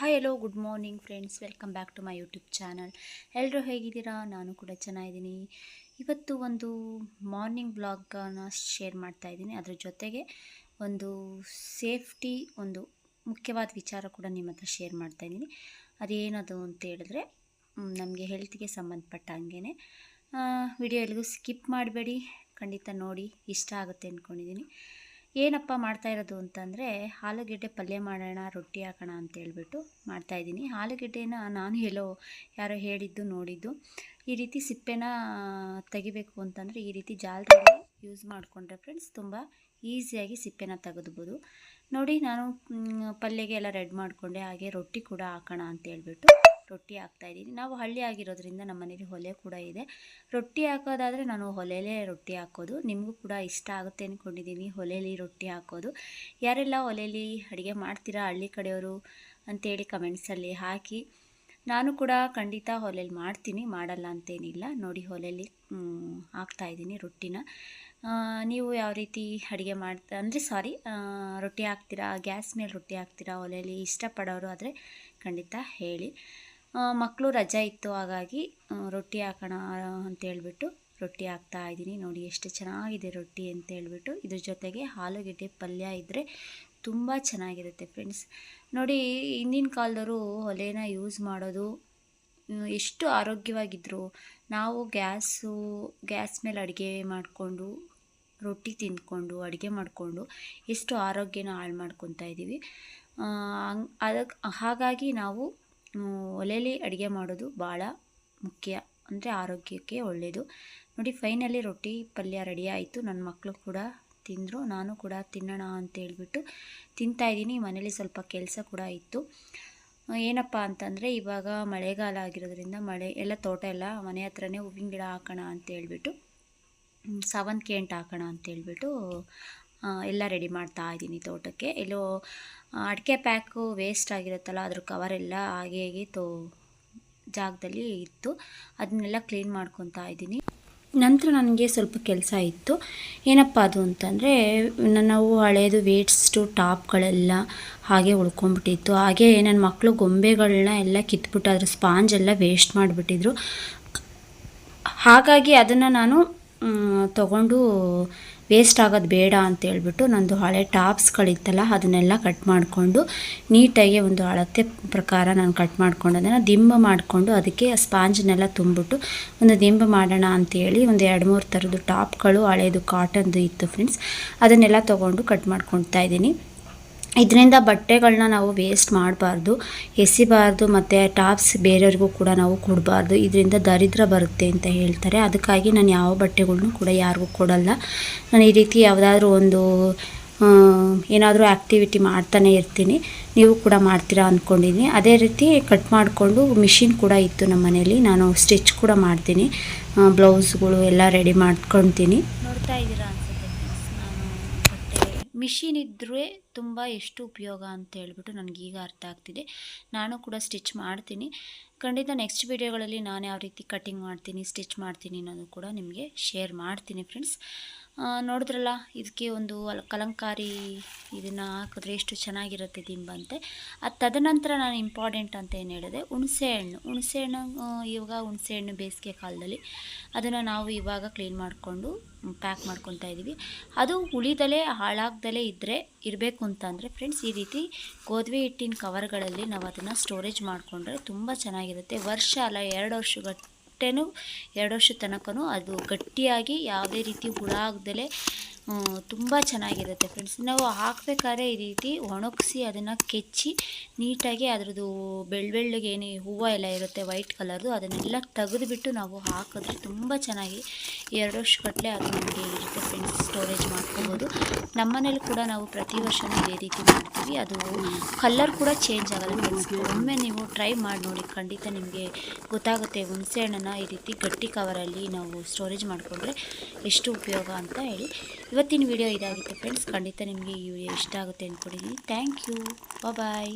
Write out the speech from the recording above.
Hi hello good morning friends welcome back to my YouTube channel ಎಲ್ಲರೂ ಹೇಗಿದ್ದೀರಾ? ನಾನು ಕೂಡ ಚೆನ್ನಾಗಿದ್ದೀನಿ. ಇವತ್ತು ಒಂದು ಮಾರ್ನಿಂಗ್ ಬ್ಲಾಗನ್ನು ಶೇರ್ ಮಾಡ್ತಾ ಇದ್ದೀನಿ. ಅದ್ರ ಜೊತೆಗೆ ಒಂದು ಸೇಫ್ಟಿ ಒಂದು ಮುಖ್ಯವಾದ ವಿಚಾರ ಕೂಡ ನಿಮ್ಮ ಹತ್ರ ಶೇರ್ ಮಾಡ್ತಾ ಇದ್ದೀನಿ. ಅದೇನದು ಅಂತ ಹೇಳಿದ್ರೆ ನಮಗೆ ಹೆಲ್ತ್ಗೆ ಸಂಬಂಧಪಟ್ಟಂಗೆ ವಿಡಿಯೋ ಎಲ್ಲಿಗೂ ಸ್ಕಿಪ್ ಮಾಡಬೇಡಿ. ಖಂಡಿತ ನೋಡಿ, ಇಷ್ಟ ಆಗುತ್ತೆ ಅಂದ್ಕೊಂಡಿದ್ದೀನಿ ಏನಪ್ಪ ಮಾಡ್ತಾ ಇರೋದು ಅಂತಂದರೆ ಆಲೂಗೆಡ್ಡೆ ಪಲ್ಯ ಮಾಡೋಣ, ರೊಟ್ಟಿ ಹಾಕೋಣ ಅಂತ ಹೇಳ್ಬಿಟ್ಟು ಮಾಡ್ತಾಯಿದ್ದೀನಿ ಆಲೂಗೆಡ್ಡೆನ ನಾನು ಎಲ್ಲೋ ಯಾರೋ ಹೇಳಿದ್ದು ನೋಡಿದ್ದು. ಈ ರೀತಿ ಸಿಪ್ಪೆನ ತೆಗಿಬೇಕು ಅಂತಂದರೆ ಈ ರೀತಿ ಜಾಲದಲ್ಲಿ ಯೂಸ್ ಮಾಡಿಕೊಂಡ್ರೆ ಫ್ರೆಂಡ್ಸ್ ತುಂಬ ಈಸಿಯಾಗಿ ಸಿಪ್ಪೆನ ತೆಗೆದ್ಬೋದು. ನೋಡಿ ನಾನು ಪಲ್ಯಗೆ ಎಲ್ಲ ರೆಡ್ ಮಾಡಿಕೊಂಡೆ, ಹಾಗೆ ರೊಟ್ಟಿ ಕೂಡ ಹಾಕೋಣ ಅಂತ ಹೇಳ್ಬಿಟ್ಟು ರೊಟ್ಟಿ ಹಾಕ್ತಾಯಿದ್ದೀನಿ ನಾವು ಹಳ್ಳಿ ಆಗಿರೋದ್ರಿಂದ ನಮ್ಮ ಮನೇಲಿ ಒಲೆ ಕೂಡ ಇದೆ. ರೊಟ್ಟಿ ಹಾಕೋದಾದರೆ ನಾನು ಒಲೆಯಲ್ಲೇ ರೊಟ್ಟಿ ಹಾಕೋದು. ನಿಮಗೂ ಕೂಡ ಇಷ್ಟ ಆಗುತ್ತೆ ಅಂದ್ಕೊಂಡಿದ್ದೀನಿ ಒಲೆಯಲ್ಲಿ ರೊಟ್ಟಿ ಹಾಕೋದು. ಯಾರೆಲ್ಲ ಒಲೆಯಲ್ಲಿ ಅಡುಗೆ ಮಾಡ್ತೀರಾ ಹಳ್ಳಿ ಕಡೆಯವರು ಅಂತೇಳಿ ಕಮೆಂಟ್ಸಲ್ಲಿ ಹಾಕಿ. ನಾನು ಕೂಡ ಖಂಡಿತ ಒಲೆಯಲ್ಲಿ ಮಾಡ್ತೀನಿ, ಮಾಡಲ್ಲ ಅಂತೇನಿಲ್ಲ. ನೋಡಿ ಒಲೆಯಲ್ಲಿ ಹಾಕ್ತಾಯಿದ್ದೀನಿ ರೊಟ್ಟಿನ. ನೀವು ಯಾವ ರೀತಿ ಅಡುಗೆ ಮಾಡ್ತಾ ಅಂದರೆ ಸಾರಿ ರೊಟ್ಟಿ ಹಾಕ್ತೀರಾ, ಗ್ಯಾಸ್ ಮೇಲೆ ರೊಟ್ಟಿ ಹಾಕ್ತೀರಾ ಒಲೆಯಲ್ಲಿ ಇಷ್ಟಪಡೋರು ಆದರೆ ಖಂಡಿತ ಹೇಳಿ. ಮಕ್ಕಳು ರಜಾ ಇತ್ತು, ಹಾಗಾಗಿ ರೊಟ್ಟಿ ಹಾಕೋಣ ಅಂತ ಹೇಳ್ಬಿಟ್ಟು ರೊಟ್ಟಿ ಹಾಕ್ತಾ ಇದ್ದೀನಿ. ನೋಡಿ, ಎಷ್ಟು ಚೆನ್ನಾಗಿದೆ ರೊಟ್ಟಿ ಅಂತ ಹೇಳ್ಬಿಟ್ಟು. ಇದ್ರ ಜೊತೆಗೆ ಆಲೂಗೆಡ್ಡೆ ಪಲ್ಯ ಇದ್ದರೆ ತುಂಬ ಚೆನ್ನಾಗಿರುತ್ತೆ ಫ್ರೆಂಡ್ಸ್. ನೋಡಿ, ಹಿಂದಿನ ಕಾಲದವರು ಒಲೆನ ಯೂಸ್ ಮಾಡೋದು ಎಷ್ಟು ಆರೋಗ್ಯವಾಗಿದ್ದರು ನಾವು ಗ್ಯಾಸು, ಗ್ಯಾಸ್ ಮೇಲೆ ಅಡುಗೆ ಮಾಡಿಕೊಂಡು, ರೊಟ್ಟಿ ತಿಂದ್ಕೊಂಡು, ಅಡುಗೆ ಮಾಡಿಕೊಂಡು ಎಷ್ಟು ಆರೋಗ್ಯನ ಹಾಳು ಮಾಡ್ಕೊತಾ ಇದ್ದೀವಿ. ಅದಕ್ಕೆ ಹಾಗಾಗಿ ನಾವು ಒಲೆಯಲ್ಲಿ ಅಡುಗೆ ಮಾಡೋದು ಭಾಳ ಮುಖ್ಯ. ಅಂದರೆ ಆರೋಗ್ಯಕ್ಕೆ ಒಳ್ಳೆಯದು ನೋಡಿ ಫೈನಲಿ ರೊಟ್ಟಿ ಪಲ್ಯ ರೆಡಿ ಆಯಿತು. ನನ್ನ ಮಕ್ಕಳು ಕೂಡ ತಿಂದರು, ನಾನು ಕೂಡ ತಿನ್ನೋಣ ಅಂತ ಹೇಳ್ಬಿಟ್ಟು ತಿಂತಾಯಿದ್ದೀನಿ ಮನೇಲಿ ಸ್ವಲ್ಪ ಕೆಲಸ ಕೂಡ ಇತ್ತು. ಏನಪ್ಪ ಅಂತಂದರೆ, ಇವಾಗ ಮಳೆಗಾಲ ಆಗಿರೋದ್ರಿಂದ ಮಳೆ, ಎಲ್ಲ ತೋಟ ಎಲ್ಲ ಮನೆ ಹತ್ರನೇ ಹೂವಿನ ಗಿಡ ಹಾಕೋಣ ಅಂತ ಹೇಳ್ಬಿಟ್ಟು ಸಾವಂತಿಗೆ ಎಂಟು ಹಾಕೋಣ ಅಂತೇಳ್ಬಿಟ್ಟು ಎಲ್ಲ ರೆಡಿ ಮಾಡ್ತಾ ಇದ್ದೀನಿ ತೋಟಕ್ಕೆ. ಎಲ್ಲೋ ಅಡಿಕೆ ಪ್ಯಾಕು ವೇಸ್ಟ್ ಆಗಿರುತ್ತಲ್ಲ, ಅದ್ರ ಕವರೆಲ್ಲ ಹಾಗೆ ಹೇಗೆ ತೋ, ಜಾಗದಲ್ಲಿ ಇತ್ತು. ಅದನ್ನೆಲ್ಲ ಕ್ಲೀನ್ ಮಾಡ್ಕೊತಾ ಇದ್ದೀನಿ. ನಂತರ ನನಗೆ ಸ್ವಲ್ಪ ಕೆಲಸ ಇತ್ತು. ಏನಪ್ಪ ಅದು ಅಂತಂದರೆ, ನಾವು ಹಳೆಯದು ವೇಟ್ಸ್ಟು ಟಾಪ್ಗಳೆಲ್ಲ ಹಾಗೆ ಉಳ್ಕೊಂಡ್ಬಿಟ್ಟಿತ್ತು. ಹಾಗೆ ನನ್ನ ಮಕ್ಕಳು ಗೊಂಬೆಗಳನ್ನ ಎಲ್ಲ ಕಿತ್ಬಿಟ್ಟು, ಅದ್ರ ಸ್ಪಾಂಜ್ ಎಲ್ಲ ವೇಸ್ಟ್ ಮಾಡಿಬಿಟ್ಟಿದ್ರು. ಹಾಗಾಗಿ ಅದನ್ನು ನಾನು ತಗೊಂಡು ವೇಸ್ಟ್ ಆಗೋದು ಬೇಡ ಅಂತ ಹೇಳ್ಬಿಟ್ಟು ನಂದು ಹಳೆ ಟಾಪ್ಸ್ಗಳಿತ್ತಲ್ಲ ಅದನ್ನೆಲ್ಲ ಕಟ್ ಮಾಡಿಕೊಂಡು ನೀಟಾಗಿ ಒಂದು ಅಳತೆ ಪ್ರಕಾರ ನಾನು ಕಟ್ ಮಾಡ್ಕೊಂಡು ಅದನ್ನು ದಿಂಬ ಮಾಡಿಕೊಂಡು ಅದಕ್ಕೆ ಸ್ಪಾಂಜನ್ನೆಲ್ಲ ತುಂಬಿಟ್ಟು ಒಂದು ದಿಂಬ ಮಾಡೋಣ ಅಂತೇಳಿ ಒಂದು ಎರಡು ಮೂರು ಥರದ್ದು ಟಾಪ್ಗಳು ಹಳೇದು ಕಾಟನ್ದು ಇತ್ತು ಫ್ರೆಂಡ್ಸ್ ಅದನ್ನೆಲ್ಲ ತೊಗೊಂಡು ಕಟ್ ಮಾಡ್ಕೊಳ್ತಾ ಇದ್ದೀನಿ. ಇದರಿಂದ ಬಟ್ಟೆಗಳನ್ನ ನಾವು ವೇಸ್ಟ್ ಮಾಡಬಾರ್ದು, ಎಸಿಬಾರ್ದು ಮತ್ತು ಟಾಪ್ಸ್ ಬೇರೆಯವ್ರಿಗೂ ಕೂಡ ನಾವು ಕೊಡಬಾರ್ದು. ಇದರಿಂದ ದರಿದ್ರ ಬರುತ್ತೆ ಅಂತ ಹೇಳ್ತಾರೆ. ಅದಕ್ಕಾಗಿ ನಾನು ಯಾವ ಬಟ್ಟೆಗಳ್ನೂ ಕೂಡ ಯಾರಿಗೂ ಕೊಡಲ್ಲ. ನಾನು ಈ ರೀತಿ ಯಾವುದಾದ್ರೂ ಒಂದು ಏನಾದರೂ ಆ್ಯಕ್ಟಿವಿಟಿ ಮಾಡ್ತಾನೆ ಇರ್ತೀನಿ. ನೀವು ಕೂಡ ಮಾಡ್ತೀರಾ ಅಂದ್ಕೊಂಡಿದ್ದೀನಿ ಅದೇ ರೀತಿ ಕಟ್ ಮಾಡಿಕೊಂಡು ಮಿಷಿನ್ ಕೂಡ ಇತ್ತು ನಮ್ಮ ಮನೇಲಿ. ನಾನು ಸ್ಟಿಚ್ ಕೂಡ ಮಾಡ್ತೀನಿ. ಬ್ಲೌಸ್ಗಳು ಎಲ್ಲ ರೆಡಿ ಮಾಡ್ಕೊತೀನಿ. ನೋಡ್ತಾ ಇದ್ದೀರಾ ಮಿಷಿನ್ ಇದ್ದರೆ ತುಂಬ ಎಷ್ಟು ಉಪಯೋಗ ಅಂತ ಹೇಳ್ಬಿಟ್ಟು ನನಗೀಗ ಅರ್ಥ ಆಗ್ತಿದೆ. ನಾನು ಕೂಡ ಸ್ಟಿಚ್ ಮಾಡ್ತೀನಿ. ಖಂಡಿತ ನೆಕ್ಸ್ಟ್ ವೀಡಿಯೋಗಳಲ್ಲಿ ನಾನು ಯಾವ ರೀತಿ ಕಟ್ಟಿಂಗ್ ಮಾಡ್ತೀನಿ, ಸ್ಟಿಚ್ ಮಾಡ್ತೀನಿ ಅನ್ನೋದು ಕೂಡ ನಿಮಗೆ ಶೇರ್ ಮಾಡ್ತೀನಿ ಫ್ರೆಂಡ್ಸ್. ನೋಡಿದ್ರಲ್ಲ, ಇದಕ್ಕೆ ಒಂದು ಕಲಂಕಾರಿ ಇದನ್ನು ಹಾಕಿದ್ರೆ ಎಷ್ಟು ಚೆನ್ನಾಗಿರುತ್ತೆ ದಿಂಬಂತೆ. ಅದು ತದನಂತರ ನಾನು ಇಂಪಾರ್ಟೆಂಟ್ ಅಂತ ಏನು ಹೇಳಿದೆ ಹುಣಸೆಹಣ್ಣು ಹುಣಸೆಹಣ್ಣು ಇವಾಗ ಹುಣಸೆಹಣ್ಣು ಬೇಸಿಗೆ ಕಾಲದಲ್ಲಿ. ಅದನ್ನು ನಾವು ಇವಾಗ ಕ್ಲೀನ್ ಮಾಡಿಕೊಂಡು ಪ್ಯಾಕ್ ಮಾಡ್ಕೊತಾ ಇದ್ದೀವಿ. ಅದು ಉಳಿದಲೇ ಹಾಳಾಗ್ದಲೇ ಇದ್ದರೆ ಇರಬೇಕು ಅಂತಂದರೆ ಫ್ರೆಂಡ್ಸ್ ಈ ರೀತಿ ಗೋಧಿ ಹಿಟ್ಟಿನ ಕವರ್ಗಳಲ್ಲಿ ನಾವು ಅದನ್ನು ಸ್ಟೋರೇಜ್ ಮಾಡಿಕೊಂಡ್ರೆ ತುಂಬ ಚೆನ್ನಾಗಿರುತ್ತೆ. ವರ್ಷ ಅಲ್ಲ, ಎರಡು ವರ್ಷ ಹೊಟ್ಟೆನೂ ಎರಡು ವರ್ಷದ ತನಕನೂ ಅದು ಗಟ್ಟಿಯಾಗಿ ಯಾವುದೇ ರೀತಿ ಹುಳ ಆಗದಲೇ ತುಂಬ ಚೆನ್ನಾಗಿರುತ್ತೆ ಫ್ರೆಂಡ್ಸ್ ನಾವು ಹಾಕ್ಬೇಕಾದ್ರೆ ಈ ರೀತಿ ಒಣಗಿಸಿ ಅದನ್ನು ಕೆಚ್ಚಿ ನೀಟಾಗಿ ಅದರದ್ದು ಬೆಳ್ಳ ಏನು ಹೂವು ಎಲ್ಲ ಇರುತ್ತೆ ವೈಟ್ ಕಲರ್ದು ಅದನ್ನೆಲ್ಲ ತೆಗೆದುಬಿಟ್ಟು ನಾವು ಹಾಕಿದ್ರೆ ತುಂಬ ಚೆನ್ನಾಗಿ ಎರಡು ವರ್ಷಗಟ್ಟಲೆ ಅದು ನಮಗೆ ಇರುತ್ತೆ ಫ್ರೆಂಡ್ಸ್ ಸ್ಟೋರೇಜ್ ಮಾಡ್ಕೋಬೋದು. ನಮ್ಮನೇಲಿ ಕೂಡ ನಾವು ಪ್ರತಿ ವರ್ಷವೂ ಇದೇ ರೀತಿ ಮಾಡ್ತೀವಿ. ಅದು ಕಲರ್ ಕೂಡ ಚೇಂಜ್ ಆಗಲ್ಲ ಫ್ರೆಂಡ್ಸ್ ಒಮ್ಮೆ ನೀವು ಟ್ರೈ ಮಾಡಿ ನೋಡಿ, ಖಂಡಿತ ನಿಮಗೆ ಗೊತ್ತಾಗುತ್ತೆ ಹುಣಸೆ ಹಣ್ಣನ್ನು ಈ ರೀತಿ ಗಟ್ಟಿ ಕವರಲ್ಲಿ ನಾವು ಸ್ಟೋರೇಜ್ ಮಾಡಿಕೊಂಡ್ರೆ ಎಷ್ಟು ಉಪಯೋಗ ಅಂತ ಹೇಳಿ. ಇವತ್ತಿನ ವಿಡಿಯೋ ಇದಾಗುತ್ತೆ. ಫ್ರೆಂಡ್ಸ್ ಖಂಡಿತ ನಿಮಗೆ ಈ ವಿಡಿಯೋ ಇಷ್ಟ ಆಗುತ್ತೆ ಅಂದ್ಕೊಂಡಿದ್ದೀನಿ ಥ್ಯಾಂಕ್ ಯು ಬಾಯ್